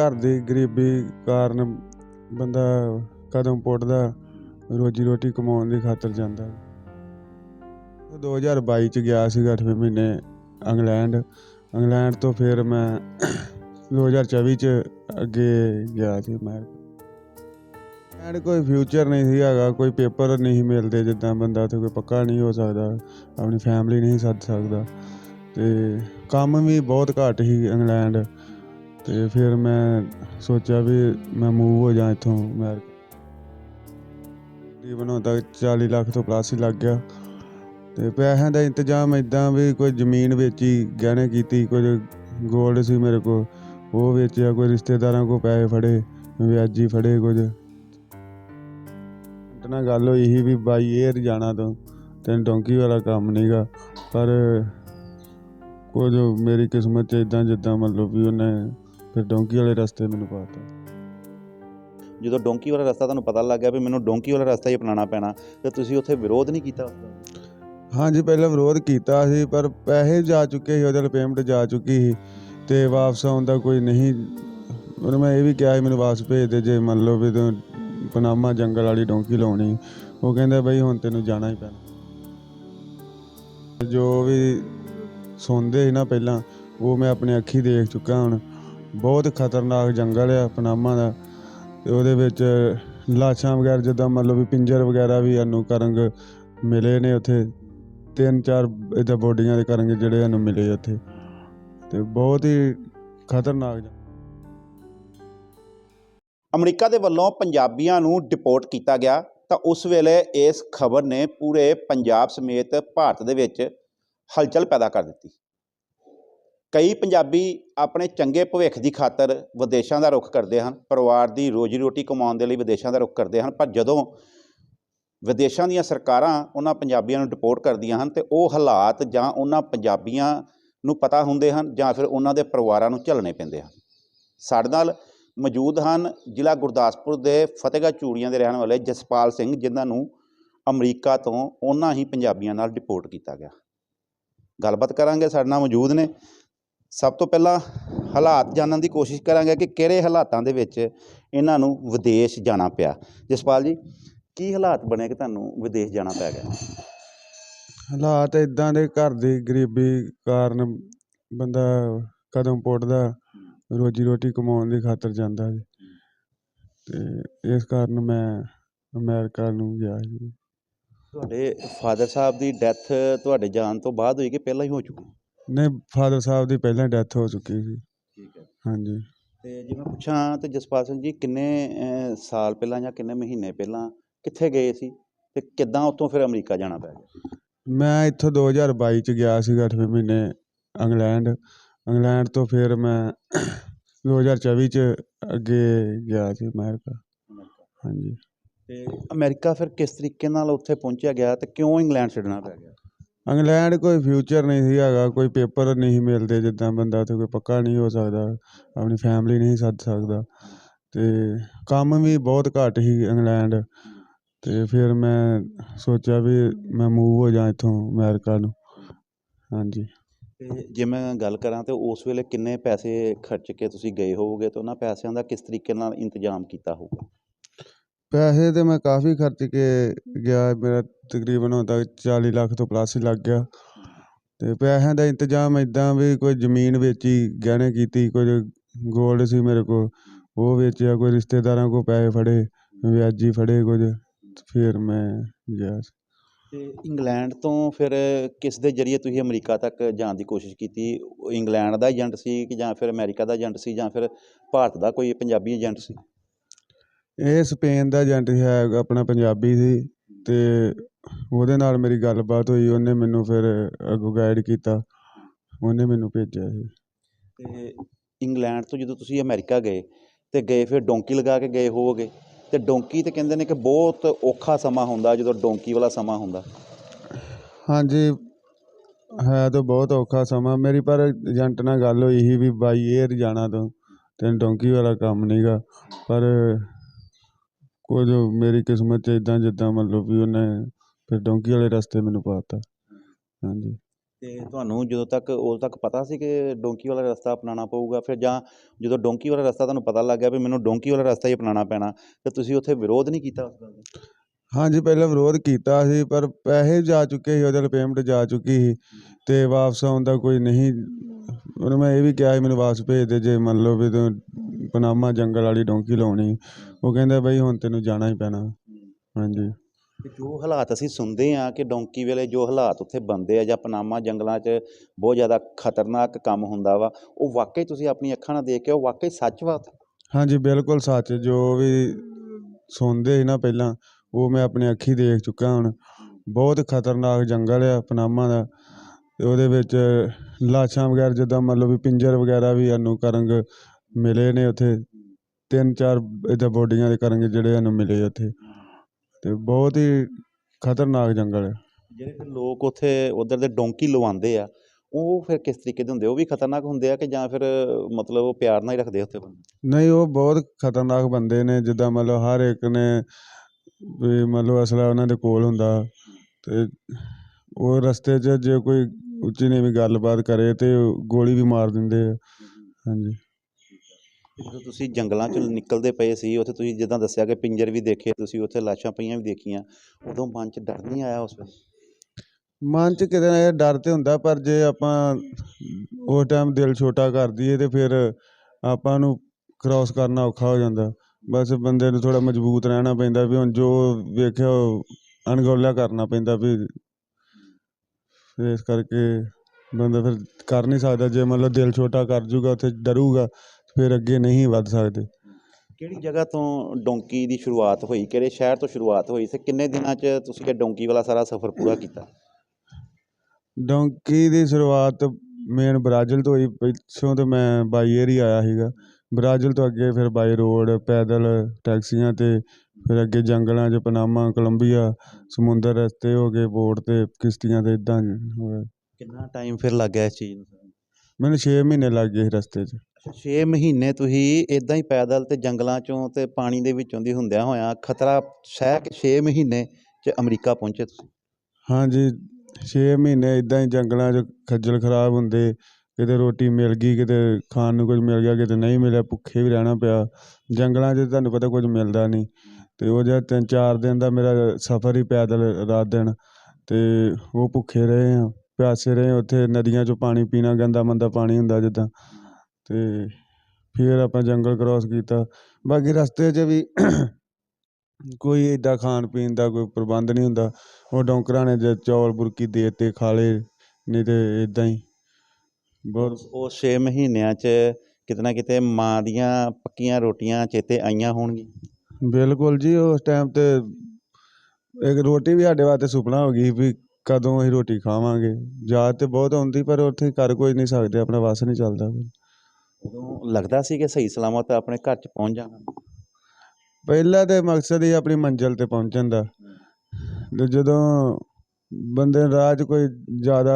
ਘਰ ਦੀ ਗਰੀਬੀ ਕਾਰਨ ਬੰਦਾ ਕਦਮ ਪੁੱਟਦਾ, ਰੋਜੀ ਰੋਟੀ ਕਮਾਉਣ ਦੀ ਖਾਤਰ ਜਾਂਦਾ। 2022 ਚ ਗਿਆ ਸੀਗਾ 8ਵੇਂ ਮਹੀਨੇ ਇੰਗਲੈਂਡ। ਇੰਗਲੈਂਡ ਤੋਂ ਫਿਰ ਮੈਂ 2024 ਚ ਅੱਗੇ ਗਿਆ ਸੀ ਮੈਂ ਐਂਡ ਕੋਈ ਫਿਊਚਰ ਨਹੀਂ ਸੀ ਹੈਗਾ, ਕੋਈ ਪੇਪਰ ਨਹੀਂ ਮਿਲਦੇ ਜਿੱਦਾਂ ਬੰਦਾ ਉੱਥੇ ਕੋਈ ਪੱਕਾ ਨਹੀਂ ਹੋ ਸਕਦਾ, ਆਪਣੀ ਫੈਮਿਲੀ ਨਹੀਂ ਸੱਦ ਸਕਦਾ। ਤੇ ਕੰਮ ਵੀ ਬਹੁਤ ਘੱਟ ਸੀ ਇੰਗਲੈਂਡ। ਤੇ ਫਿਰ ਮੈਂ ਸੋਚਿਆ ਵੀ ਮੈਂ ਮੂਵ ਹੋ ਜਾ ਇੱਥੋਂ ਅਮਰੀਕਾ ਤਕਰੀਬਨ ਉਦੋਂ ਤੱਕ 40 ਲੱਖ ਤੋਂ ਪਲੱਸ ਹੀ ਲੱਗ ਗਿਆ। ਤੇ ਪੈਸਿਆਂ ਦਾ ਇੰਤਜ਼ਾਮ ਇਦਾਂ ਵੀ ਕੋਈ ਜ਼ਮੀਨ ਵੇਚੀ, ਗਹਿਣੇ ਕੀਤੀ, ਕੁਝ ਗੋਲਡ ਸੀ ਮੇਰੇ ਕੋਲ, ਉਹ ਵੇਚਿਆ, ਕੋਈ ਰਿਸ਼ਤੇਦਾਰਾਂ ਕੋਲ ਪੈਸੇ ਫੜੇ, ਵਿਆਜੀ ਫੜੇ ਕੁਝ। ਤੇ ਨਾਲ ਗੱਲ ਹੋਈ ਸੀ ਵੀ ਬਾਈ ਏਅਰ ਜਾਣਾ ਤੂੰ, ਤੈਨੂੰ ਡੋਂਕੀ ਵਾਲਾ ਕੰਮ ਨਹੀਂਗਾ ਪਰ ਕੁਝ ਮੇਰੀ ਕਿਸਮਤ ਚ ਇਦਾਂ ਜਿੱਦਾਂ ਮਤਲਬ ਵੀ ਉਹਨੇ ਫਿਰ ਡੋਂਕੀ ਵਾਲੇ ਰਸਤੇ ਮੈਨੂੰ ਪਾਤਾ ਜਦੋਂ ਡੋਂਕੀ ਵਾਲਾ ਰਸਤਾ ਤੁਹਾਨੂੰ ਪਤਾ ਲੱਗ ਗਿਆ ਵੀ ਮੈਨੂੰ ਡੋਂਕੀ ਵਾਲਾ ਰਸਤਾ ਹੀ ਅਪਣਾਉਣਾ ਪੈਣਾ ਤੇ ਤੁਸੀਂ ਉੱਥੇ ਵਿਰੋਧ ਨਹੀਂ ਕੀਤਾ? ਹਾਂਜੀ ਪਹਿਲਾਂ ਵਿਰੋਧ ਕੀਤਾ ਸੀ ਪਰ ਪੈਸੇ ਜਾ ਚੁੱਕੇ ਸੀ ਉਹਦੇ ਪੇਮੈਂਟ ਜਾ ਚੁੱਕੀ ਸੀ ਤੇ ਵਾਪਸ ਆਉਣ ਦਾ ਕੋਈ ਨਹੀਂ। ਉਹਨੂੰ ਮੈਂ ਇਹ ਵੀ ਕਿਹਾ ਸੀ ਮੈਨੂੰ ਵਾਪਸ ਭੇਜ ਦੇ ਜੇ ਮੰਨ ਲਓ ਵੀ ਤੂੰ ਪਨਾਮਾ ਜੰਗਲ ਵਾਲੀ ਡੋਂਕੀ ਲਾਉਣੀ ਉਹ ਕਹਿੰਦਾ ਬਈ ਹੁਣ ਤੈਨੂੰ ਜਾਣਾ ਹੀ ਪੈਣਾ। ਜੋ ਵੀ ਸੁਣਦੇ ਸੀ ਨਾ ਪਹਿਲਾਂ ਉਹ ਮੈਂ ਆਪਣੀ ਅੱਖੀ ਦੇਖ ਚੁੱਕਾ ਹੁਣ। ਬਹੁਤ ਖਤਰਨਾਕ ਜੰਗਲ ਆ ਪਨਾਮਾ ਦਾ ਤੇ ਉਹਦੇ ਵਿੱਚ ਲਾਸ਼ਾਂ ਵਗੈਰਾ, ਜਿੱਦਾਂ ਮਤਲਬ ਵੀ ਪਿੰਜਰ ਵਗੈਰਾ ਵੀ ਸਾਨੂੰ ਕਰੰਗ ਮਿਲੇ ਨੇ ਉੱਥੇ। ਤਿੰਨ ਚਾਰ ਇਦਾਂ ਬੋਡੀਆਂ ਦੇ ਕਰੰਗ ਜਿਹੜੇ ਸਾਨੂੰ ਮਿਲੇ ਉੱਥੇ। ਤੇ ਬਹੁਤ ਹੀ ਖਤਰਨਾਕ ਅਮਰੀਕਾ ਦੇ ਵੱਲੋਂ ਪੰਜਾਬੀਆਂ ਨੂੰ ਡਿਪੋਰਟ ਕੀਤਾ ਗਿਆ। ਤਾਂ ਉਸ ਵੇਲੇ ਇਸ ਖਬਰ ਨੇ ਪੂਰੇ ਪੰਜਾਬ ਸਮੇਤ ਭਾਰਤ ਦੇ ਵਿੱਚ ਹਲਚਲ ਪੈਦਾ ਕਰ ਦਿੱਤੀ। ਕਈ ਪੰਜਾਬੀ ਆਪਣੇ ਚੰਗੇ ਭਵਿੱਖ ਦੀ ਖਾਤਰ ਵਿਦੇਸ਼ਾਂ ਦਾ ਰੁਖ ਕਰਦੇ ਹਨ, ਪਰਿਵਾਰ ਦੀ ਰੋਜੀ ਰੋਟੀ ਕਮਾਉਣ ਦੇ ਲਈ ਵਿਦੇਸ਼ਾਂ ਦਾ ਰੁਖ ਕਰਦੇ ਹਨ, ਪਰ ਜਦੋਂ ਵਿਦੇਸ਼ਾਂ ਦੀਆਂ ਸਰਕਾਰਾਂ ਉਹਨਾਂ ਪੰਜਾਬੀਆਂ ਨੂੰ ਡਿਪੋਰਟ ਕਰਦੀਆਂ ਹਨ ਤੇ ਉਹ ਹਾਲਾਤ ਜਾਂ ਉਹਨਾਂ ਪੰਜਾਬੀਆਂ ਨੂੰ ਪਤਾ ਹੁੰਦੇ ਹਨ ਜਾਂ ਫਿਰ ਉਹਨਾਂ ਦੇ ਪਰਿਵਾਰਾਂ ਨੂੰ ਝੱਲਣੇ ਪੈਂਦੇ ਹਨ। ਸਾਡੇ ਨਾਲ ਮੌਜੂਦ ਹਨ ਜ਼ਿਲ੍ਹਾ ਗੁਰਦਾਸਪੁਰ ਦੇ ਫਤਿਹਗੜ੍ਹ ਚੂੜੀਆਂ ਦੇ ਰਹਿਣ ਵਾਲੇ ਜਸਪਾਲ ਸਿੰਘ, ਜਿਨ੍ਹਾਂ ਨੂੰ ਅਮਰੀਕਾ ਤੋਂ ਉਹਨਾਂ ਹੀ ਪੰਜਾਬੀਆਂ ਨਾਲ ਡਿਪੋਰਟ ਕੀਤਾ ਗਿਆ। ਗੱਲਬਾਤ ਕਰਾਂਗੇ, ਸਾਡੇ ਨਾਲ ਮੌਜੂਦ ਨੇ। ਸਭ ਤੋਂ ਪਹਿਲਾਂ ਹਾਲਾਤ ਜਾਣਨ ਦੀ ਕੋਸ਼ਿਸ਼ ਕਰਾਂਗੇ ਕਿ ਕਿਹੜੇ ਹਾਲਾਤਾਂ ਦੇ ਵਿੱਚ ਇਹਨਾਂ ਨੂੰ ਵਿਦੇਸ਼ ਜਾਣਾ ਪਿਆ। ਜਸਪਾਲ ਜੀ ਕੀ ਹਾਲਾਤ ਬਣੇ ਕਿ ਤੁਹਾਨੂੰ ਵਿਦੇਸ਼ ਜਾਣਾ ਪੈ ਗਿਆ? ਹਾਲਾਤ ਇਦਾਂ ਦੇ ਘਰ ਦੀ ਗਰੀਬੀ ਕਾਰਨ ਬੰਦਾ ਕਦਮ ਪੁੱਟਦਾ ਰੋਜੀ ਰੋਟੀ ਕਮਾਉਣ ਦੀ ਖਾਤਰ ਜਾਂਦਾ ਜੀ। ਤੇ ਇਸ ਕਾਰਨ ਮੈਂ ਅਮਰੀਕਾ ਨੂੰ ਗਿਆ ਜੀ। ਤੁਹਾਡੇ ਫਾਦਰ ਸਾਹਿਬ ਦੀ ਡੈਥ ਤੁਹਾਡੇ ਜਾਣ ਤੋਂ ਬਾਅਦ ਹੋਈ ਕਿ ਪਹਿਲਾਂ ਹੀ ਹੋ ਚੁੱਕੀ? ਨਹੀਂ ਫਾਦਰ ਸਾਹਿਬ ਦੀ ਪਹਿਲਾਂ ਡੈਥ ਹੋ ਚੁੱਕੀ ਸੀ। ਠੀਕ ਹੈ। ਹਾਂਜੀ। ਤੇ ਜੇ ਮੈਂ ਪੁੱਛਾਂ ਤੇ ਜਸਪਾਲ ਸਿੰਘ ਜੀ ਕਿੰਨੇ ਅਹ, ਸਾਲ ਪਹਿਲਾਂ ਜਾਂ ਕਿੰਨੇ ਮਹੀਨੇ ਪਹਿਲਾਂ ਕਿੱਥੇ ਗਏ ਸੀ ਤੇ ਕਿੱਦਾਂ ਉੱਥੋਂ ਫਿਰ ਅਮਰੀਕਾ ਜਾਣਾ ਪੈ ਗਿਆ? ਮੈਂ ਇੱਥੋਂ 2022 ਚ ਗਿਆ ਸੀਗਾ 8ਵੇਂ ਮਹੀਨੇ ਇੰਗਲੈਂਡ। ਇੰਗਲੈਂਡ ਤੋਂ ਫਿਰ ਮੈਂ 2024 ਚ ਅੱਗੇ ਗਿਆ ਸੀ ਅਮਰੀਕਾ। ਹਾਂਜੀ। ਤੇ ਅਮਰੀਕਾ ਫਿਰ ਕਿਸ ਤਰੀਕੇ ਨਾਲ ਉੱਥੇ ਪਹੁੰਚਿਆ ਗਿਆ ਤੇ ਕਿਉਂ ਇੰਗਲੈਂਡ ਛੱਡਣਾ ਪੈ ਗਿਆ? ਇੰਗਲੈਂਡ ਕੋਈ ਫਿਊਚਰ ਨਹੀਂ ਸੀ ਹੈਗਾ, ਕੋਈ ਪੇਪਰ ਨਹੀਂ ਮਿਲਦੇ ਜਿੱਦਾਂ ਬੰਦਾ ਉੱਥੇ ਕੋਈ ਪੱਕਾ ਨਹੀਂ ਹੋ ਸਕਦਾ, ਆਪਣੀ ਫੈਮਿਲੀ ਨਹੀਂ ਸੱਦ ਸਕਦਾ। ਅਤੇ ਕੰਮ ਵੀ ਬਹੁਤ ਘੱਟ ਸੀ ਇੰਗਲੈਂਡ ਅਤੇ ਫਿਰ ਮੈਂ ਸੋਚਿਆ ਵੀ ਮੈਂ ਮੂਵ ਹੋ ਜਾ ਇੱਥੋਂ ਅਮੈਰੀਕਾ ਨੂੰ। ਹਾਂਜੀ। ਅਤੇ ਜੇ ਮੈਂ ਗੱਲ ਕਰਾਂ ਤਾਂ ਉਸ ਵੇਲੇ ਕਿੰਨੇ ਪੈਸੇ ਖਰਚ ਕੇ ਤੁਸੀਂ ਗਏ ਹੋਵੋਗੇ ਤੇ ਉਹਨਾਂ ਪੈਸਿਆਂ ਦਾ ਕਿਸ ਤਰੀਕੇ ਨਾਲ ਇੰਤਜ਼ਾਮ ਕੀਤਾ ਹੋਊਗਾ? ਪੈਸੇ ਤਾਂ ਮੈਂ ਕਾਫੀ ਖਰਚ ਕੇ ਗਿਆ। ਮੇਰਾ ਤਕਰੀਬਨ ਹੁਣ ਤੱਕ 40 ਲੱਖ ਤੋਂ ਪਲੱਸ ਹੀ ਲੱਗ ਗਿਆ। ਅਤੇ ਪੈਸਿਆਂ ਦਾ ਇੰਤਜ਼ਾਮ ਇੱਦਾਂ ਵੀ ਕੋਈ ਜ਼ਮੀਨ ਵੇਚੀ, ਗਹਿਣੇ ਕੀਤੀ, ਕੁਝ ਗੋਲਡ ਸੀ ਮੇਰੇ ਕੋਲ, ਉਹ ਵੇਚਿਆ, ਕੋਈ ਰਿਸ਼ਤੇਦਾਰਾਂ ਕੋਲ ਪੈਸੇ ਫੜੇ, ਵਿਆਜੀ ਫੜੇ ਕੁਝ, ਫਿਰ ਮੈਂ ਗਿਆ। ਸੀ। ਤੇ ਇੰਗਲੈਂਡ ਤੋਂ ਫਿਰ ਕਿਸ ਦੇ ਜਰੀਏ ਤੁਸੀਂ ਅਮਰੀਕਾ ਤੱਕ ਜਾਣ ਦੀ ਕੋਸ਼ਿਸ਼ ਕੀਤੀ? ਇੰਗਲੈਂਡ ਦਾ ਏਜੰਟ ਸੀ ਕਿ ਜਾਂ ਫਿਰ ਅਮਰੀਕਾ ਦਾ ਏਜੰਟ ਸੀ ਜਾਂ ਫਿਰ ਭਾਰਤ ਦਾ ਕੋਈ ਪੰਜਾਬੀ ਏਜੰਟ ਸੀ? ਇਹ ਸਪੇਨ ਦਾ ਏਜੰਟ ਹੈ ਆਪਣਾ ਪੰਜਾਬੀ ਸੀ ਤੇ ਉਹਦੇ ਨਾਲ ਮੇਰੀ ਗੱਲਬਾਤ ਹੋਈ ਉਹਨੇ ਮੈਨੂੰ ਫਿਰ ਅੱਗੋਂ ਗਾਈਡ ਕੀਤਾ ਉਹਨੇ ਮੈਨੂੰ ਭੇਜਿਆ ਸੀ। ਤੇ ਇੰਗਲੈਂਡ ਤੋਂ ਜਦੋਂ ਤੁਸੀਂ ਅਮਰੀਕਾ ਗਏ ਤੇ ਗਏ ਫਿਰ ਡੋਂਕੀ ਲਗਾ ਕੇ ਗਏ ਹੋਵੋਗੇ ਤੇ ਡੋਂਕੀ ਤੇ ਕਹਿੰਦੇ ਨੇ ਕਿ ਬਹੁਤ ਔਖਾ ਸਮਾਂ ਹੁੰਦਾ ਜਦੋਂ ਡੋਂਕੀ ਵਾਲਾ ਸਮਾਂ ਹੁੰਦਾ। ਹਾਂਜੀ ਹੈ ਤਾਂ ਬਹੁਤ ਔਖਾ ਸਮਾਂ ਮੇਰੀ ਪਰ ਏਜੰਟ ਨਾਲ ਗੱਲ ਹੋਈ ਸੀ ਵੀ ਬਾਈ ਏਅਰ ਜਾਣਾ ਤੂੰ ਤੈਨੂੰ ਡੋਂਕੀ ਵਾਲਾ ਕੰਮ ਨਹੀਂਗਾ ਪਰ ਕੁਝ ਮੇਰੀ ਕਿਸਮਤ ਚ ਇਦਾਂ ਜਿੱਦਾਂ ਮਤਲਬ ਵੀ ਉਹਨੇ ਫਿਰ ਡੋਂਕੀ ਵਾਲੇ ਰਸਤੇ ਮੈਨੂੰ ਪਾਤਾ ਹਾਂਜੀ। ਤੇ ਤੁਹਾਨੂੰ ਜਦੋਂ ਤੱਕ ਉਦੋਂ ਤੱਕ ਪਤਾ ਸੀ ਕਿ ਡੋਂਕੀ ਵਾਲਾ ਰਸਤਾ ਅਪਣਾਉਣਾ ਪਊਗਾ? ਫਿਰ ਜਾਂ ਜਦੋਂ ਡੋਂਕੀ ਵਾਲਾ ਰਸਤਾ ਤੁਹਾਨੂੰ ਪਤਾ ਲੱਗ ਗਿਆ ਵੀ ਮੈਨੂੰ ਡੋਂਕੀ ਵਾਲਾ ਰਸਤਾ ਹੀ ਅਪਣਾਉਣਾ ਪੈਣਾ ਤੇ ਤੁਸੀਂ ਉੱਥੇ ਵਿਰੋਧ ਨਹੀਂ ਕੀਤਾ ਉਸ ਗੱਲ ਦਾ? ਹਾਂਜੀ ਪਹਿਲਾਂ ਵਿਰੋਧ ਕੀਤਾ ਸੀ ਪਰ ਪੈਸੇ ਜਾ ਚੁੱਕੇ ਸੀ ਉਹਦੇ ਪੇਮੈਂਟ ਜਾ ਚੁੱਕੀ ਸੀ ਤੇ ਵਾਪਸ ਆਉਣ ਦਾ ਕੋਈ ਨਹੀਂ ਉਹਨੂੰ ਮੈਂ ਇਹ ਵੀ ਕਿਹਾ ਸੀ ਮੈਨੂੰ ਵਾਪਸ ਭੇਜ ਦੇ ਜੇ ਮੰਨ ਲਓ ਵੀ ਤੂੰ ਪਨਾਮਾ ਜੰਗਲ ਵਾਲੀ ਡੋਂਕੀ ਲਾਉਣੀ। ਉਹ ਕਹਿੰਦਾ ਬਈ ਹੁਣ ਤੈਨੂੰ ਜਾਣਾ ਹੀ ਪੈਣਾ। ਹਾਂਜੀ। ਜੋ ਹਾਲਾਤ ਅਸੀਂ ਸੁਣਦੇ ਆ ਕਿ ਡੋਂਕੀ ਵੇਲੇ ਜੋ ਹਾਲਾਤ ਉੱਥੇ ਬੰਦੇ ਆ ਜਾਂ ਪਨਾਮਾ ਜੰਗਲਾਂ 'ਚ ਬਹੁਤ ਜ਼ਿਆਦਾ ਖਤਰਨਾਕ ਕੰਮ ਹੁੰਦਾ ਵਾ ਉਹ ਵਾਕਈ ਤੁਸੀਂ ਆਪਣੀ ਅੱਖਾਂ ਨਾਲ ਦੇਖ ਕੇ ਉਹ ਵਾਕਈ ਸੱਚ ਵਾ? ਹਾਂਜੀ ਬਿਲਕੁਲ ਸੱਚ। ਜੋ ਵੀ ਸੁਣਦੇ ਸੀ ਨਾ ਪਹਿਲਾਂ ਉਹ ਮੈਂ ਆਪਣੀ ਅੱਖੀ ਦੇਖ ਚੁੱਕਾ ਹੁਣ। ਬਹੁਤ ਖਤਰਨਾਕ ਜੰਗਲ ਆ ਪਨਾਮਾ ਦਾ। ਤੇ ਉਹਦੇ ਵਿੱਚ ਲਾਸ਼ਾਂ ਵਗੈਰਾ ਜਿੱਦਾਂ ਮੰਨ ਲਓ ਵੀ ਪਿੰਜਰ ਵਗੈਰਾ ਵੀ ਸਾਨੂੰ ਕਰੰਗ ਮਿਲੇ ਨੇ ਉੱਥੇ। ਤਿੰਨ ਚਾਰ ਇੱਦਾਂ ਬੋਡੀਆਂ ਦੇ ਕਰੰਗ ਜਿਹੜੇ ਸਾਨੂੰ ਮਿਲੇ ਉੱਥੇ। ਤੇ ਬਹੁਤ ਹੀ ਖਤਰਨਾਕ ਜੰਗਲ ਹੈ। ਜਿਹੜੇ ਫਿਰ ਲੋਕ ਉੱਥੇ ਉਧਰ ਦੇ ਡੋਂਕੀ ਲਵਾਉਂਦੇ ਆ ਉਹ ਫਿਰ ਕਿਸ ਤਰੀਕੇ ਦੇ ਹੁੰਦੇ? ਉਹ ਵੀ ਖਤਰਨਾਕ ਹੁੰਦੇ ਆ ਕਿ ਜਾਂ ਫਿਰ ਮਤਲਬ ਉਹ ਪਿਆਰ ਨਾਲ ਹੀ ਰੱਖਦੇ ਉੱਥੇ ਬੰਦੇ? ਨਹੀਂ ਉਹ ਬਹੁਤ ਖਤਰਨਾਕ ਬੰਦੇ ਨੇ ਜਿੱਦਾਂ ਮਤਲਬ ਹਰ ਇੱਕ ਨੇ ਵੀ ਮਤਲਬ ਅਸਲਾ ਉਹਨਾਂ ਦੇ ਕੋਲ ਹੁੰਦਾ। ਤੇ ਉਹ ਰਸਤੇ 'ਚ ਜੇ ਕੋਈ ਉੱਚੀ ਨੀਵੀਂ ਗੱਲਬਾਤ ਕਰੇ ਤੇ ਗੋਲੀ ਵੀ ਮਾਰ ਦਿੰਦੇ ਆ। ਹਾਂਜੀ। ਜਦੋਂ ਤੁਸੀਂ ਜੰਗਲਾਂ 'ਚ ਨਿਕਲਦੇ ਪਏ ਸੀ, ਉੱਥੇ ਤੁਸੀਂ ਜਿੱਦਾਂ ਦੱਸਿਆ ਕਿ ਪਿੰਜਰ ਵੀ ਦੇਖੇ, ਤੁਸੀਂ ਉੱਥੇ ਲਾਸ਼ਾਂ ਪਈਆਂ ਵੀ ਦੇਖੀਆਂ, ਉਦੋਂ ਮਨ 'ਚ ਡਰ ਨਹੀਂ ਆਇਆ ਉਸ ਵੇਲੇ? ਮਨ 'ਚ ਕਿਤੇ ਨਾ ਇਹ ਡਰ ਤੇ ਹੁੰਦਾ, ਪਰ ਜੇ ਆਪਾਂ ਉਸ ਟਾਈਮ ਦਿਲ ਛੋਟਾ ਕਰ ਦਈਏ ਤੇ ਫਿਰ ਆਪਾਂ ਨੂੰ ਕ੍ਰਾਸ ਕਰਨਾ ਔਖਾ ਹੋ ਜਾਂਦਾ। ਬਸ ਬੰਦੇ ਨੂੰ ਥੋੜਾ ਮਜ਼ਬੂਤ ਰਹਿਣਾ ਪੈਂਦਾ ਵੀ ਹੁਣ ਜੋ ਵੇਖਿਆ ਅਣਗੌਲਿਆ ਕਰਨਾ ਪੈਂਦਾ ਵੀ ਇਸ ਕਰਕੇ ਬੰਦਾ ਫਿਰ ਕਰ ਨਹੀਂ ਸਕਦਾ। ਜੇ ਮਤਲਬ ਦਿਲ ਛੋਟਾ ਕਰ ਜੂਗਾ, ਉੱਥੇ ਡਰੂਗਾ ਫਿਰ ਅੱਗੇ ਨਹੀਂ ਵੱਧ ਸਕਦੇ। ਕਿਹੜੀ ਜਗ੍ਹਾ ਤੋਂ ਡੋਂਕੀ ਦੀ ਸ਼ੁਰੂਆਤ ਹੋਈ? ਕਿਹੜੇ ਸ਼ਹਿਰ ਤੋਂ ਸ਼ੁਰੂਆਤ ਹੋਈ ਤੇ ਕਿੰਨੇ ਦਿਨਾਂ 'ਚ ਤੁਸੀਂ ਇਹ ਡੋਂਕੀ ਵਾਲਾ ਸਾਰਾ ਸਫ਼ਰ ਪੂਰਾ ਕੀਤਾ? ਡੋਂਕੀ ਦੀ ਸ਼ੁਰੂਆਤ ਮੇਨ ਬ੍ਰਾਜ਼ਿਲ ਤੋਂ ਹੋਈ। ਪਿੱਛੋਂ ਤੇ ਮੈਂ ਬਾਈ ਏਅਰ ਹੀ ਆਇਆ ਸੀਗਾ। ਬ੍ਰਾਜ਼ਿਲ ਤੋਂ ਅੱਗੇ ਫਿਰ ਬਾਈ ਰੋਡ ਪੈਦਲ ਟੈਕਸੀਆਂ ਤੇ ਫਿਰ ਅੱਗੇ ਜੰਗਲਾਂ 'ਚ ਪਨਾਮਾ ਕੋਲੰਬੀਆ ਸਮੁੰਦਰ ਰਸਤੇ ਹੋ ਗਏ ਬੋਟ ਤੇ ਕਿਸ਼ਤੀਆਂ ਤੇ ਇਦਾਂ ਹੋਇਆ। ਕਿੰਨਾ ਟਾਈਮ ਫਿਰ ਲੱਗ ਗਿਆ ਇਸ ਚੀਜ਼ ਨੂੰ? ਮੈਨੂੰ 6 ਮਹੀਨੇ ਲੱਗ ਗਏ ਸੀ ਰਸਤੇ 'ਚ। 6 ਮਹੀਨੇ ਤੁਸੀਂ ਇਦਾਂ ਹੀ ਪੈਦਲ ਤੇ ਜੰਗਲਾਂ 'ਚੋਂ ਤੇ ਪਾਣੀ ਦੇ ਵਿੱਚੋਂ ਦੀ ਹੁੰਦਿਆਂ ਹੋਇਆਂ ਖਤਰਾ ਸਹਿ ਕੇ 6 ਮਹੀਨੇ 'ਚ ਅਮਰੀਕਾ ਪਹੁੰਚੇ ਤੁਸੀਂ? ਹਾਂਜੀ 6 ਮਹੀਨੇ ਇਦਾਂ ਹੀ ਜੰਗਲਾਂ 'ਚ ਖੱਜਲ ਖਰਾਬ ਹੁੰਦੇ, ਕਿਤੇ ਰੋਟੀ ਮਿਲ ਗਈ, ਕਿਤੇ ਖਾਣ ਨੂੰ ਕੁਝ ਮਿਲ ਗਿਆ, ਕਿਤੇ ਨਹੀਂ ਮਿਲਿਆ, ਭੁੱਖੇ ਵੀ ਰਹਿਣਾ ਪਿਆ। ਜੰਗਲਾਂ 'ਚ ਤੁਹਾਨੂੰ ਪਤਾ ਕੁਝ ਮਿਲਦਾ ਨਹੀਂ। ਤੇ ਉਹ ਜਿਹੜਾ ਤਿੰਨ ਚਾਰ ਦਿਨ ਦਾ ਮੇਰਾ ਸਫ਼ਰ ਹੀ ਪੈਦਲ ਰਾਤ ਦਿਨ, ਤੇ ਉਹ ਭੁੱਖੇ ਰਹੇ ਆ ਪਿਆਸੇ ਰਹੇ ਉੱਥੇ, ਨਦੀਆਂ 'ਚੋਂ ਪਾਣੀ ਪੀਣਾ, ਗੰਦਾ ਮੰਦਾ ਪਾਣੀ ਹੁੰਦਾ ਜਿੱਦਾਂ। ਤੇ ਫਿਰ ਆਪਾਂ ਜੰਗਲ ਕ੍ਰਾਸ ਕੀਤਾ। ਬਾਕੀ ਰਸਤੇ 'ਚ ਵੀ ਕੋਈ ਏਦਾਂ ਖਾਣ ਪੀਣ ਦਾ ਕੋਈ ਪ੍ਰਬੰਧ ਨਹੀਂ ਹੁੰਦਾ। ਉਹ ਡੌਂਕਰਾਂ ਨੇ ਜੇ ਚੌਲ ਬੁਰਕੀ ਦੇ ਦਿੱਤੇ ਖਾ ਲਏ ਨਹੀਂ ਤੇ ਇਦਾਂ ਹੀ। ਬਹੁਤ ਉਹ 6 ਮਹੀਨਿਆਂ 'ਚ ਕਿਤੇ ਨਾ ਕਿਤੇ ਮਾਂ ਦੀਆਂ ਪੱਕੀਆਂ ਰੋਟੀਆਂ ਚੇਤੇ ਆਈਆਂ ਹੋਣਗੀਆਂ। ਬਿਲਕੁਲ ਜੀ ਉਸ ਟਾਈਮ ਤੇ ਇੱਕ ਰੋਟੀ ਵੀ ਸਾਡੇ ਵਾਸਤੇ ਸੁਪਨਾ ਹੋ ਗਈ ਵੀ ਕਦੋਂ ਅਸੀਂ ਰੋਟੀ ਖਾਵਾਂਗੇ। ਯਾਦ ਤੇ ਬਹੁਤ ਆਉਂਦੀ ਪਰ ਉੱਥੇ ਕਰ ਕੋਈ ਨਹੀਂ ਸਕਦੇ ਆਪਣਾ ਵਸ ਨਹੀਂ ਚੱਲਦਾ। ਉਦੋਂ ਲੱਗਦਾ ਸੀ ਕਿ ਸਹੀ ਸਲਾਮਤ ਆਪਣੇ ਘਰ 'ਚ ਪਹੁੰਚ ਜਾਣਾ। ਪਹਿਲਾ ਤੇ ਮਕਸਦ ਹੀ ਆਪਣੀ ਮੰਜ਼ਿਲ ਤੇ ਪਹੁੰਚਣ ਦਾ। ਤੇ ਜਦੋਂ ਬੰਦੇ ਨੂੰ ਰਾਹ 'ਚ ਕੋਈ ਜ਼ਿਆਦਾ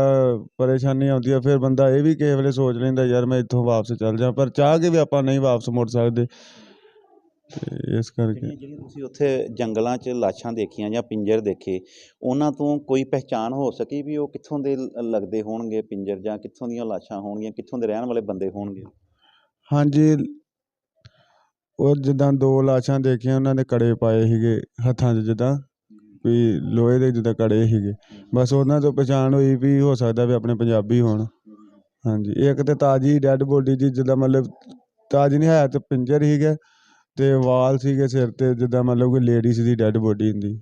ਪਰੇਸ਼ਾਨੀ ਆਉਂਦੀ ਆ ਫਿਰ ਬੰਦਾ ਇਹ ਵੀ ਕਿਸੇ ਵੇਲੇ ਸੋਚ ਲੈਂਦਾ ਯਾਰ ਮੈਂ ਇੱਥੋਂ ਵਾਪਸ ਚੱਲ ਜਾ। ਪਰ ਚਾਹ ਕੇ ਵੀ ਆਪਾਂ ਨਹੀਂ ਵਾਪਸ ਮੁੜ ਸਕਦੇ। ਤੇ ਇਸ ਕਰਕੇ ਜਿਹੜੀਆਂ ਤੁਸੀਂ ਉੱਥੇ ਜੰਗਲਾਂ 'ਚ ਲਾਸ਼ਾਂ ਦੇਖੀਆਂ ਜਾਂ ਪਿੰਜਰ ਦੇਖੇ ਉਹਨਾਂ ਤੋਂ ਕੋਈ ਪਹਿਚਾਣ ਹੋ ਸਕੀ ਵੀ ਉਹ ਕਿੱਥੋਂ ਦੇ ਲੱਗਦੇ ਹੋਣਗੇ ਪਿੰਜਰ ਜਾਂ ਕਿੱਥੋਂ ਦੀਆਂ ਲਾਸ਼ਾਂ ਹੋਣਗੀਆਂ ਕਿੱਥੋਂ ਦੇ ਰਹਿਣ ਵਾਲੇ ਬੰਦੇ ਹੋਣਗੇ? ਹਾਂਜੀ। ਉਹ ਜਿੱਦਾਂ ਦੋ ਲਾਸ਼ਾਂ ਦੇਖੀਆਂ ਉਹਨਾਂ ਨੇ ਕੜੇ ਪਾਏ ਸੀਗੇ ਹੱਥਾਂ 'ਚ ਜਿੱਦਾਂ ਵੀ ਲੋਹੇ ਦੇ ਜਿੱਦਾਂ ਕੜੇ ਸੀਗੇ। ਬਸ ਉਹਨਾਂ ਤੋਂ ਪਛਾਣ ਹੋਈ ਵੀ ਹੋ ਸਕਦਾ ਵੀ ਆਪਣੇ ਪੰਜਾਬੀ ਹੋਣ। ਹਾਂਜੀ। ਇੱਕ ਤਾਂ ਤਾਜੀ ਡੈੱਡ ਬੋਡੀ ਜੀ ਜਿੱਦਾਂ ਮਤਲਬ ਤਾਜ਼ੀ ਨਹੀਂ ਹੈ ਤੇ ਪਿੰਜਰ ਸੀਗੇ ਤੇ ਵਾਲ ਸੀਗੇ ਸਿਰ ਤੇ ਜਿੱਦਾਂ ਮਤਲਬ ਕੋਈ ਲੇਡੀਜ਼ ਦੀ ਡੈੱਡ ਬੋਡੀ ਹੁੰਦੀ।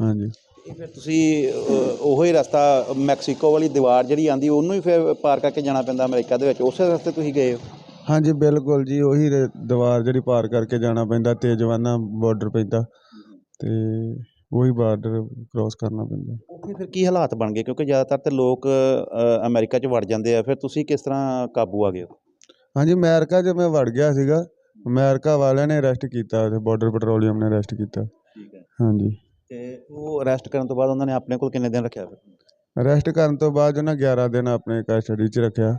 ਹਾਂਜੀ। ਇਹ ਫਿਰ ਤੁਸੀਂ ਅ, ਉਹੋ ਹੀ ਰਸਤਾ ਮੈਕਸੀਕੋ ਵਾਲੀ ਦੀਵਾਰ ਜਿਹੜੀ ਆਂਦੀ ਉਹਨੂੰ ਹੀ ਫਿਰ ਪਾਰ ਕਰਕੇ ਜਾਣਾ ਪੈਂਦਾ ਅਮਰੀਕਾ ਦੇ ਵਿੱਚ। ਉਸੇ ਰਸਤੇ ਤੁਸੀਂ ਗਏ ਹੋ? ਹਾਂਜੀ ਬਿਲਕੁਲ ਜੀ ਉਹੀ ਰੇ- ਦੀਵਾਰ ਜਿਹੜੀ ਪਾਰ ਕਰਕੇ ਜਾਣਾ ਪੈਂਦਾ ਤੇਜਵਾਨਾ ਬਾਰਡਰ ਪੈਂਦਾ ਤੇ ਉਹੀ ਬਾਰਡਰ ਕ੍ਰਾਸ ਕਰਨਾ ਪੈਂਦਾ। ਉੱਥੇ ਫਿਰ ਕੀ ਹਾਲਾਤ ਬਣ ਗਏ? ਕਿਉਂਕਿ ਜ਼ਿਆਦਾਤਰ ਤੇ ਲੋਕ ਅ, ਅਮਰੀਕਾ 'ਚ ਵੜ ਜਾਂਦੇ ਆ ਫਿਰ ਤੁਸੀਂ ਕਿਸ ਤਰ੍ਹਾਂ ਕਾਬੂ ਆ ਗਏ ਹੋ? ਹਾਂਜੀ ਅਮਰੀਕਾ 'ਚ ਮੈਂ ਵੜ ਗਿਆ ਸੀਗਾ ਅਮਰੀਕਾ ਵਾਲਿਆਂ ਨੇ ਅਰੈਸਟ ਕੀਤਾ ਉੱਥੇ ਬਾਰਡਰ ਪੈਟਰੋਲੀਅਮ ਨੇ ਅਰੈਸਟ ਕੀਤਾ। ਠੀਕ ਹੈ। ਹਾਂਜੀ। ਤੇ ਉਹ ਅਰੈਸਟ ਕਰਨ ਤੋਂ ਬਾਅਦ ਉਹਨਾਂ ਨੇ ਆਪਣੇ ਕੋਲ ਕਿੰਨੇ ਦਿਨ ਰੱਖਿਆ ਫਿਰ? ਅਰੈਸਟ ਕਰਨ ਤੋਂ ਬਾਅਦ ਉਹਨਾਂ 11 ਦਿਨ ਆਪਣੇ ਕਸਟਡੀ 'ਚ ਰੱਖਿਆ।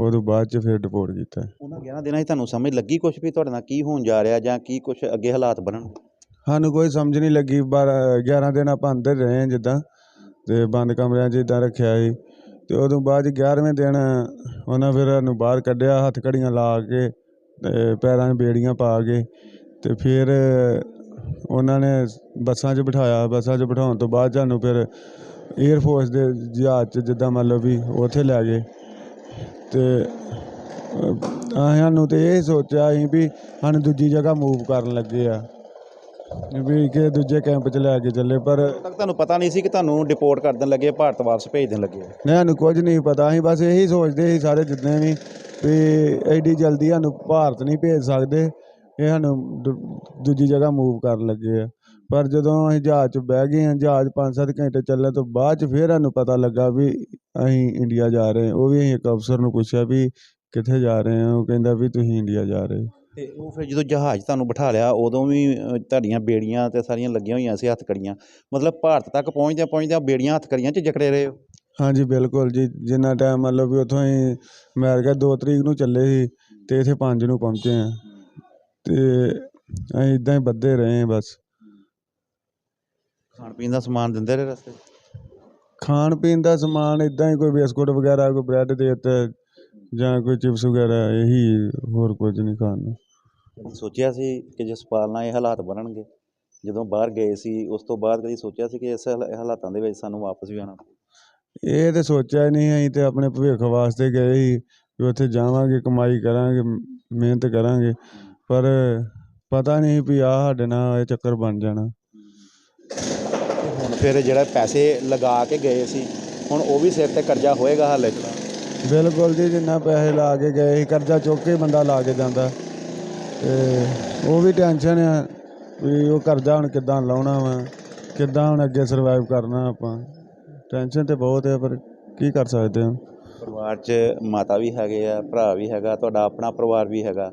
ਉਹ ਤੋਂ ਬਾਅਦ 'ਚ ਫਿਰ ਡਿਪੋਰਟ ਕੀਤਾ। ਉਹਨਾਂ 11 ਦਿਨਾਂ 'ਚ ਤੁਹਾਨੂੰ ਸਮਝ ਲੱਗੀ ਕੁਝ ਵੀ ਤੁਹਾਡੇ ਨਾਲ ਕੀ ਹੋਣ ਜਾ ਰਿਹਾ ਜਾਂ ਕੀ ਕੁਝ ਅੱਗੇ ਹਾਲਾਤ ਬਣਨ? ਸਾਨੂੰ ਕੋਈ ਸਮਝ ਨਹੀਂ ਲੱਗੀ। ਬਾਰਾਂ 11 ਦਿਨ ਆਪਾਂ ਅੰਦਰ ਰਹੇ ਜਿੱਦਾਂ ਤੇ ਬੰਦ ਕਮਰਿਆਂ 'ਚ ਇਦਾਂ ਰੱਖਿਆ ਸੀ। ਤੇ ਉਦੋਂ ਬਾਅਦ 'ਚ 11ਵੇਂ ਦਿਨ ਉਹਨਾਂ ਫਿਰ ਸਾਨੂੰ ਬਾਹਰ ਕੱਢਿਆ ਹੱਥ ਘੜੀਆਂ ਲਾ ਕੇ ਤੇ ਪੈਰਾਂ 'ਚ ਬੇੜੀਆਂ ਪਾ ਕੇ ਤੇ ਫਿਰ ਉਹਨਾਂ ਨੇ ਬੱਸਾਂ 'ਚ ਬਿਠਾਇਆ। ਬੱਸਾਂ 'ਚ ਬਿਠਾਉਣ ਤੋਂ ਬਾਅਦ ਸਾਨੂੰ ਫਿਰ 에ਅਰ ਫੋਰਸ ਦੇ ਜਹਾਜ਼ 'ਚ ਜਿੱਦਾਂ ਮੰਨ ਲਓ ਵੀ ਉੱਥੇ ਲੈ ਗਏ। ਤੇ ਸਾਨੂੰ ਤੇ ਇਹ ਸੋਚਿਆ ਅਸੀਂ ਵੀ ਸਾਨੂੰ ਦੂਜੀ ਜਗ੍ਹਾ ਮੂਵ ਕਰਨ ਲੱਗੇ ਆ। ਵੀ ਕਿ ਦੂਜੇ ਕੈਂਪ 'ਚ ਲੈ ਕੇ ਚੱਲੇ ਪਰ ਤੱਕ ਤੁਹਾਨੂੰ ਪਤਾ ਨਹੀਂ ਸੀ ਕਿ ਤੁਹਾਨੂੰ ਡਿਪੋਰਟ ਕਰ ਦੇਣ ਲੱਗੇ ਭਾਰਤ ਵਾਪਸ ਭੇਜ ਦੇਣ ਲੱਗੇ ਨਹੀਂ ਸਾਨੂੰ ਕੁਝ ਨਹੀਂ ਪਤਾ ਅਸੀਂ ਬਸ ਇਹੀ ਸੋਚਦੇ ਸੀ ਸਾਰੇ ਜਿੰਨੇ ਵੀ ਵੀ ਐਡੀ ਜਲਦੀ ਸਾਨੂੰ ਭਾਰਤ ਨਹੀਂ ਭੇਜ ਸਕਦੇ ਇਹ ਸਾਨੂੰ ਦੂਜੀ ਜਗ੍ਹਾ ਮੂਵ ਕਰਨ ਲੱਗੇ ਆ। ਪਰ ਜਦੋਂ ਅਸੀਂ ਜਹਾਜ਼ 'ਚ ਬਹਿ ਗਏ ਹਾਂ ਜਹਾਜ਼ 5-7 ਘੰਟੇ ਚੱਲਣ ਤੋਂ ਬਾਅਦ 'ਚ ਫਿਰ ਸਾਨੂੰ ਪਤਾ ਲੱਗਾ ਵੀ ਅਸੀਂ ਇੰਡੀਆ ਜਾ ਰਹੇ ਹਾਂ। ਉਹ ਵੀ ਅਸੀਂ ਇੱਕ ਅਫਸਰ ਨੂੰ ਪੁੱਛਿਆ ਵੀ ਕਿੱਥੇ ਜਾ ਰਹੇ ਹਾਂ। ਉਹ ਕਹਿੰਦਾ ਵੀ ਤੁਸੀਂ ਇੰਡੀਆ ਜਾ ਰਹੇ ਹੋ। ਤੇ ਉਹ ਫਿਰ ਜਦੋਂ ਜਹਾਜ਼ ਤੁਹਾਨੂੰ ਬਿਠਾ ਲਿਆ ਉਦੋਂ ਵੀ ਅ, ਤੁਹਾਡੀਆਂ ਬੇੜੀਆਂ ਤੇ ਸਾਰੀਆਂ ਲੱਗੀਆਂ ਹੋਈਆਂ ਸੀ ਹੱਥਕੜੀਆਂ ਮਤਲਬ ਭਾਰਤ ਤੱਕ ਪਹੁੰਚਦਿਆਂ ਪਹੁੰਚਦਿਆਂ ਬੇੜੀਆਂ ਹੱਥਕੜੀਆਂ 'ਚ ਜਕੜੇ ਰਹੇ ਹੋ? ਹਾਂਜੀ ਬਿਲਕੁਲ ਜੀ। ਜਿੰਨਾ ਟਾਈਮ ਮੰਨ ਲਓ ਵੀ ਉੱਥੋਂ ਅਸੀਂ ਅਮਰੀਕਾ 2 ਤਰੀਕ ਨੂੰ ਚੱਲੇ ਸੀ ਤੇ ਇੱਥੇ 5 ਨੂੰ ਪਹੁੰਚੇ ਆ ਤੇ ਅਸੀਂ ਇਦਾਂ ਹੀ ਵੱਧਦੇ ਰਹੇ ਹਾਂ ਬਸ। ਖਾਣ ਪੀਣ ਦਾ ਸਮਾਨ ਦਿੰਦੇ ਰਹੇ ਰਸਤੇ 'ਚ? ਖਾਣ ਪੀਣ ਦਾ ਸਮਾਨ ਇਦਾਂ ਹੀ ਕੋਈ ਬਿਸਕੁਟ ਵਗੈਰਾ ਕੋਈ ਬ੍ਰੈਡ ਦੇ ਦਿੱਤਾ ਜਾਂ ਕੋਈ ਚਿਪਸ ਵਗੈਰਾ ਇਹੀ ਹੋਰ ਕੁਝ ਨਹੀਂ ਖਾਣ ਨੂੰ। ਕਦੀ ਸੋਚਿਆ ਸੀ ਕਿ ਜਸਪਾਲ ਨਾਲ ਇਹ ਹਾਲਾਤ ਬਣਨਗੇ? ਜਦੋਂ ਬਾਹਰ ਗਏ ਸੀ ਉਸ ਤੋਂ ਬਾਅਦ ਕਦੀ ਸੋਚਿਆ ਸੀ ਕਿ ਇਸ ਹਾਲਾ- ਹਾਲਾਤਾਂ ਦੇ ਵਿੱਚ ਸਾਨੂੰ ਵਾਪਸ ਵੀ ਆਉਣਾ ਇਹ ਤੇ ਸੋਚਿਆ ਹੀ ਨਹੀਂ ਅਸੀਂ ਤੇ ਆਪਣੇ ਭਵਿੱਖ ਵਾਸਤੇ ਗਏ ਸੀ ਵੀ ਉੱਥੇ ਜਾਵਾਂਗੇ ਕਮਾਈ ਕਰਾਂਗੇ ਮ- ਮਿਹਨਤ ਕਰਾਂਗੇ। ਪਰ ਪਤਾ ਨਹੀਂ ਵੀ ਆਹ ਸਾਡੇ ਨਾਲ ਇਹ ਚੱਕਰ ਬਣ ਜਾਣਾ। ਫਿਰ ਜਿਹੜਾ ਪੈਸੇ ਲਗਾ ਕੇ ਗਏ ਸੀ ਹੁਣ ਉਹ ਵੀ ਸਿਰ ਤੇ ਕਰਜ਼ਾ ਹੋਏਗਾ ਹਾਲੇ? ਤਾਂ ਬਿਲਕੁਲ ਜੀ ਜਿੰਨਾ ਪੈਸੇ ਲਾ ਕੇ ਗਏ ਸੀ ਕਰਜ਼ਾ ਚੁੱਕ ਕੇ ਬੰਦਾ ਲਾ ਕੇ ਜਾਂਦਾ। ਤੇ ਉਹ ਵੀ ਟੈਨਸ਼ਨ ਆ ਵੀ ਉਹ ਕਰਜ਼ਾ ਹੁਣ ਕਿੱਦਾਂ ਲਾਉਣਾ ਵਾ ਕਿੱਦਾਂ ਹੁਣ ਅੱਗੇ ਸਰਵਾਈਵ ਕਰਨਾ ਆਪਾਂ। ਟੈਨਸ਼ਨ ਤੇ ਬਹੁਤ ਹੈ ਪਰ ਕੀ ਕਰ ਸਕਦੇ ਹਾਂ ਪਰਿਵਾਰ 'ਚ ਮਾਤਾ ਵੀ ਹੈਗੇ ਆ ਭਰਾ ਵੀ ਹੈਗਾ ਤੁਹਾਡਾ ਆਪਣਾ ਪਰਿਵਾਰ ਵੀ ਹੈਗਾ।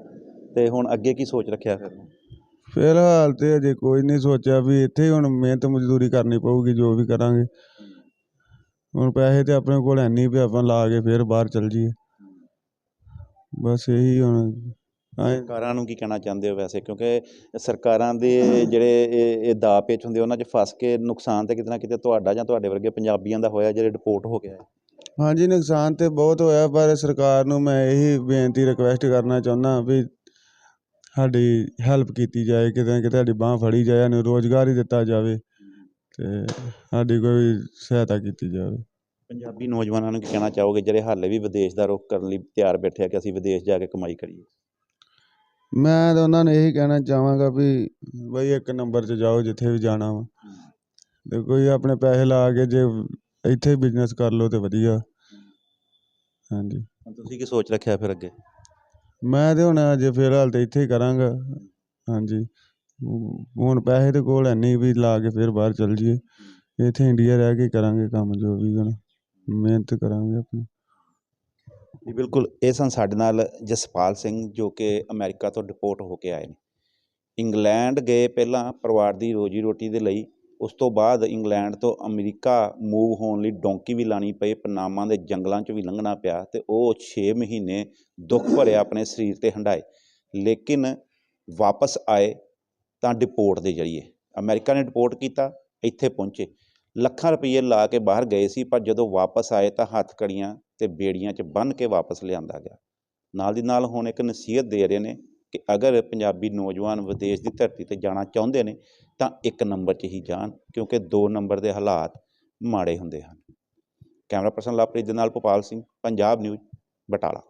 ਤੇ ਹੁਣ ਅੱਗੇ ਕੀ ਸੋਚ ਰੱਖਿਆ ਫਿਰ? ਫਿਲਹਾਲ ਤੇ ਅਜੇ ਕੋਈ ਨਹੀਂ ਸੋਚਿਆ ਵੀ ਇੱਥੇ ਹੁਣ ਮਿਹਨਤ ਮਜ਼ਦੂਰੀ ਕਰਨੀ ਪਊਗੀ ਜੋ ਵੀ ਕਰਾਂਗੇ। ਹੁਣ ਪੈਸੇ ਤੇ ਆਪਣੇ ਕੋਲ ਨਹੀਂ ਵੀ ਆਪਾਂ ਲਾ ਕੇ ਫਿਰ ਬਾਹਰ ਚੱਲ ਜਾਈਏ। ਬਸ ਇਹੀ ਹੁਣ ਐਂ। ਸਰਕਾਰਾਂ ਨੂੰ ਕੀ ਕਹਿਣਾ ਚਾਹੁੰਦੇ ਹੋ ਵੈਸੇ? ਕਿਉਂਕਿ ਸਰਕਾਰਾਂ ਦੇ ਜਿਹੜੇ ਇਹ ਇਹ ਦਾਅ ਪੇਚ ਹੁੰਦੇ ਉਹਨਾਂ 'ਚ ਫਸ ਕੇ ਨੁਕਸਾਨ ਤੇ ਕਿਤੇ ਨਾ ਕਿਤੇ ਤੁਹਾਡਾ ਜਾਂ ਤੁਹਾਡੇ ਵਰਗੇ ਪੰਜਾਬੀਆਂ ਦਾ ਹੋਇਆ ਜਿਹੜੇ ਡਿਪੋਰਟ ਹੋ ਗਿਆ। ਹਾਂਜੀ ਨੁਕਸਾਨ ਤੇ ਬਹੁਤ ਹੋਇਆ ਪਰ ਸਰਕਾਰ ਨੂੰ ਮੈਂ ਇਹੀ ਬੇਨਤੀ ਰਿਕੁਐਸਟ ਕਰਨਾ ਚਾਹੁੰਦਾ ਵੀ ਸਾਡੀ ਹੈਲਪ ਕੀਤੀ ਜਾਏ ਕਿਤੇ ਨਾ ਕਿਤੇ ਸਾਡੀ ਬਾਹ ਫੜੀ ਜਾਏ ਸਾਨੂੰ ਰੋਜ਼ਗਾਰ ਹੀ ਦਿੱਤਾ ਜਾਵੇ ਤੇ ਸਾਡੀ ਕੋਈ ਸਹਾਇਤਾ ਕੀਤੀ ਜਾਵੇ। ਪੰਜਾਬੀ ਨੌਜਵਾਨਾਂ ਨੂੰ ਕੀ ਕਹਿਣਾ ਚਾਹੋਗੇ? ਜਿਹੜੇ ਹਾਲੇ ਵੀ ਵਿਦੇਸ਼ ਦਾ ਰੁਖ ਕਰਨ ਲਈ ਤਿਆਰ ਬੈਠੇ ਆ ਕਿ ਅਸੀਂ ਵਿਦੇਸ਼ ਜਾ ਕੇ ਕਮਾਈ ਕਰੀਏ? ਮੈਂ ਤਾਂ ਉਹਨਾਂ ਨੂੰ ਇਹੀ ਕਹਿਣਾ ਚਾਹਾਂਗਾ ਵੀ ਬਈ ਇੱਕ ਨੰਬਰ 'ਚ ਜਾਓ ਜਿੱਥੇ ਵੀ ਜਾਣਾ ਵਾ। ਤੇ ਕੋਈ ਆਪਣੇ ਪੈਸੇ ਲਾ ਕੇ ਜੇ ਇੱਥੇ ਬਿਜ਼ਨਸ ਕਰ ਲਓ ਤੇ ਵਧੀਆ। ਹਾਂਜੀ। ਹੁਣ ਤੁਸੀਂ ਕੀ ਸੋਚ ਰੱਖਿਆ ਫਿਰ ਅੱਗੇ? ਮੈਂ ਤਾਂ ਹੁਣ ਅਜੇ ਫਿਲਹਾਲ ਤਾਂ ਇੱਥੇ ਹੀ ਕਰਾਂਗਾ। ਹਾਂਜੀ। ਹੁਣ ਪੈਸੇ ਤੇ ਕੋਲ ਹੈ ਨਹੀਂ ਵੀ ਲਾ ਕੇ ਫਿਰ ਬਾਹਰ ਚੱਲ ਜਾਈਏ। ਇੱਥੇ ਇੰਡੀਆ ਰਹਿ ਕੇ ਕਰਾਂਗੇ ਕੰਮ ਜੋ ਵੀ ਹੁਣ। ਮਿਹਨਤ ਕਰਾਂਗੇ ਆਪਣੀ। ਜੀ, ਬਿਲਕੁਲ। ਇਹ ਸਨ ਸਾਡੇ ਨਾਲ ਜਸਪਾਲ ਸਿੰਘ ਜੋ ਕਿ ਅਮਰੀਕਾ ਤੋਂ ਡਿਪੋਰਟ ਹੋ ਕੇ ਆਏ ਨੇ। ਇੰਗਲੈਂਡ ਗਏ ਪਹਿਲਾਂ ਪਰਿਵਾਰ ਦੀ ਰੋਜੀ ਰੋਟੀ ਦੇ ਲਈ। ਉਸ ਤੋਂ ਬਾਅਦ ਇੰਗਲੈਂਡ ਤੋਂ ਅਮਰੀਕਾ ਮੂਵ ਹੋਣ ਲਈ ਡੋਂਕੀ ਵੀ ਲਾਣੀ ਪਈ, ਪਨਾਮਾ ਦੇ ਜੰਗਲਾਂ 'ਚ ਵੀ ਲੰਘਣਾ ਪਿਆ ਤੇ ਉਹ 6 ਮਹੀਨੇ ਦੁੱਖ ਭਰਿਆ ਆਪਣੇ ਸਰੀਰ ਤੇ ਹੰਡਾਏ ਲੇਕਿਨ ਵਾਪਸ ਆਏ ਤਾਂ ਡਿਪੋਰਟ ਦੇ ਜਰੀਏ। ਅਮਰੀਕਾ ਨੇ ਡਿਪੋਰਟ ਕੀਤਾ, ਇੱਥੇ ਪਹੁੰਚੇ। ਲੱਖਾਂ ਰੁਪਏ ਲਾ ਕੇ ਬਾਹਰ ਗਏ ਸੀ, ਪਰ ਜਦੋਂ ਵਾਪਸ ਆਏ ਤਾਂ ਹੱਥ ਕੜੀਆਂ ਤੇ ਬੇੜੀਆਂ 'ਚ ਬੰਨ੍ਹ ਕੇ ਵਾਪਸ ਲਿਆਂਦਾ ਗਿਆ। ਨਾਲ ਦੀ ਨਾਲ ਹੁਣ ਇੱਕ ਨਸੀਹਤ ਦੇ ਰਹੇ ਨੇ ਕਿ ਅਗਰ ਪੰਜਾਬੀ ਨੌਜਵਾਨ ਵਿਦੇਸ਼ ਦੀ ਧਰਤੀ ਤੇ ਜਾਣਾ ਚਾਹੁੰਦੇ ਨੇ, ਤਾਂ ਇੱਕ ਨੰਬਰ 'ਚ ਹੀ ਜਾਣ, ਕਿਉਂਕਿ ਦੋ ਨੰਬਰ ਦੇ ਹਾਲਾਤ ਮਾੜੇ ਹੁੰਦੇ ਹਨ। ਕੈਮਰਾ ਪਰਸਨ ਲਵਪ੍ਰੀਤ ਦੇ ਨਾਲ ਭੋਪਾਲ ਸਿੰਘ, ਪੰਜਾਬ ਨਿਊਜ਼, ਬਟਾਲਾ।